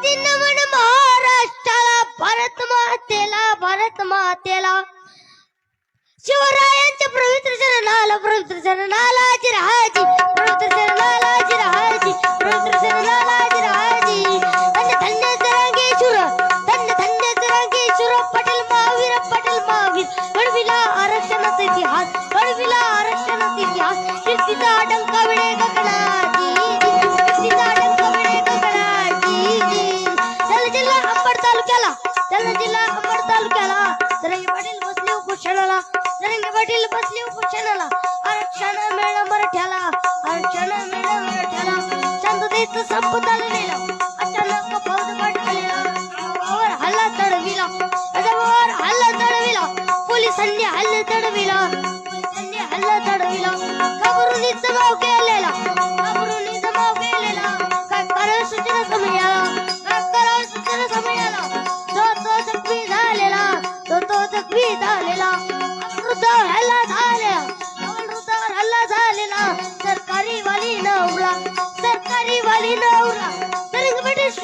माझी नमन महाराष्ट्राला भारत मातेला भारत मातेला शिवरायांच्या पवित्र चरणाला पवित्र चरणाला तालुक्याला जिल्हा अंबड तालुक्याला जरंगे पाटील बसले उपोषणाला जरंगे पाटील बसले उपोषणाला आरक्षण मिळणं मराठ्याला आरक्षण मिळणं मराठ्याला. शांततेच संपत आलेलं अचानक फौज पाठवलेला गावावर हल्ला चढविला. गावावर हल्ला चढविला. पोलिसांनी हल्ला चढविला.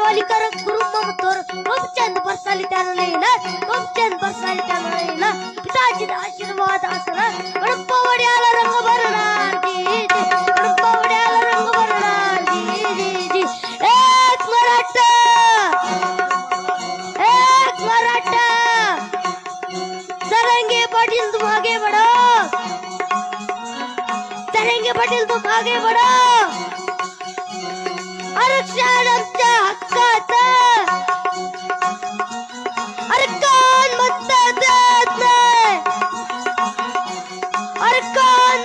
शुर मनवीला शुर मनवीला जिरहाजी शुर मनवीला जिरहाजी शुर कर तोर बरसाली बरसाली आशीर्वाद असला रंग भरणार जी जी रंग भरणार जी जी जी. एक मराठा! एक मराठा! तरंगे पाटील तुम आगे बढ़ो. तरंगे पाटील तुम आगे बढ़ो. आरक्षण आमच्या हक्काचं. अरे कोण म्हणतं देत नाही अरे कोण